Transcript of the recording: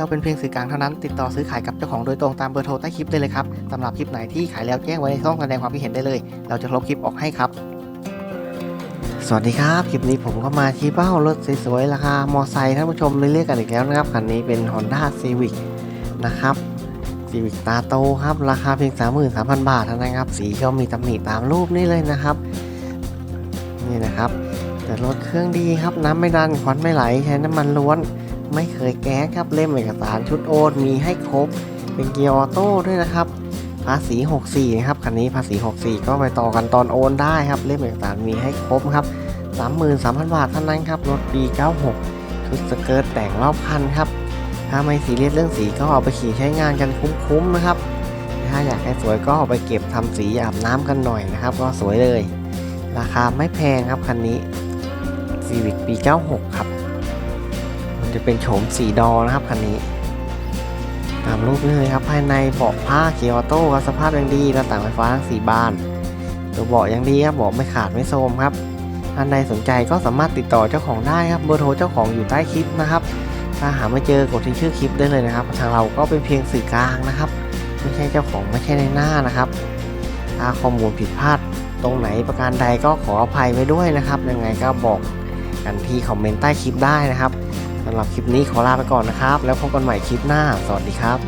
เราเป็นเพียงสื่อกลางเท่านั้น ติดต่อซื้อขายกับเจ้าของโดยตรงตามเบอร์โทรใต้คลิปได้เลยครับสำหรับคลิปไหนที่ขายแล้วแจ้งไว้ในช่องแสดงความคิดเห็นได้เลย เราจะลบคลิปออกให้ครับ สวัสดีครับ คลิปนี้ผมก็มาที่เป้ารถสวยๆราคามอไซค์ท่านผู้ชมเรื่อยๆกันอีกแล้วนะครับคันนี้เป็น Honda Civic นะครับ Civic ตาโตครับราคาเพียง 33,000 บาทเท่านั้นครับสีก็มีตำหนิตามรูปนี่เลยนะครับ นี่นะครับ แต่รถเครื่องดีครับน้ำไม่ดันควันไม่ไหลใช้น้ำมันล้วน ไม่เคยแก๊สครับเล่มเอกสารชุดโอนมีให้ครบ เป็นเกียร์ออโต้ด้วยนะครับ ภาษี 64นะครับคันนี้ภาษี 64 ก็ไปต่อกันตอนโอนได้ครับเล่มเอกสารมีให้ครบครับ33,000 บาทเท่านั้นครับรถปี96ชุดสเกิร์ตแต่งรอบคันครับถ้าไม่ซีเรียสเรื่องสีก็เอาไปขี่ใช้งานกันคุ้มๆนะครับ ถ้าอยากให้สวยก็เอาไปเก็บทำสีอาบน้ำกันหน่อยนะครับ ก็สวยเลย ราคาไม่แพงครับคันนี้ Civic ปี 96 ครับ มันจะเป็นโฉมสีดอนะครับคันนี้ ตามรูปนี้เลยครับ ภายในเบาะผ้าเกียร์ออโต้ครับสภาพยังดีหน้าต่างไฟฟ้าทั้งสี่บาน ตัวเบาะยังดีครับเบาะไม่ขาดไม่โทรมครับท่านใดสนใจก็สามารถติดต่อเจ้าของได้ครับเบอร์โทรเจ้าของอยู่ใต้คลิปนะครับ ถ้าหาไม่เจอกดที่ชื่อคลิปได้เลยนะครับ ทางเราก็เป็นเพียงสื่อกลางนะครับ ไม่ใช่เจ้าของไม่ใช่ในหน้านะครับถ้าข้อมูลผิดพลาดตรงไหนประการใดก็ขออภัยไว้ด้วยนะครับยังไงก็บอก กันที่คอมเมนต์ใต้คลิปได้นะครับสำหรับคลิปนี้ขอลาไปก่อนนะครับ แล้วพบกันใหม่คลิปหน้า สวัสดีครับ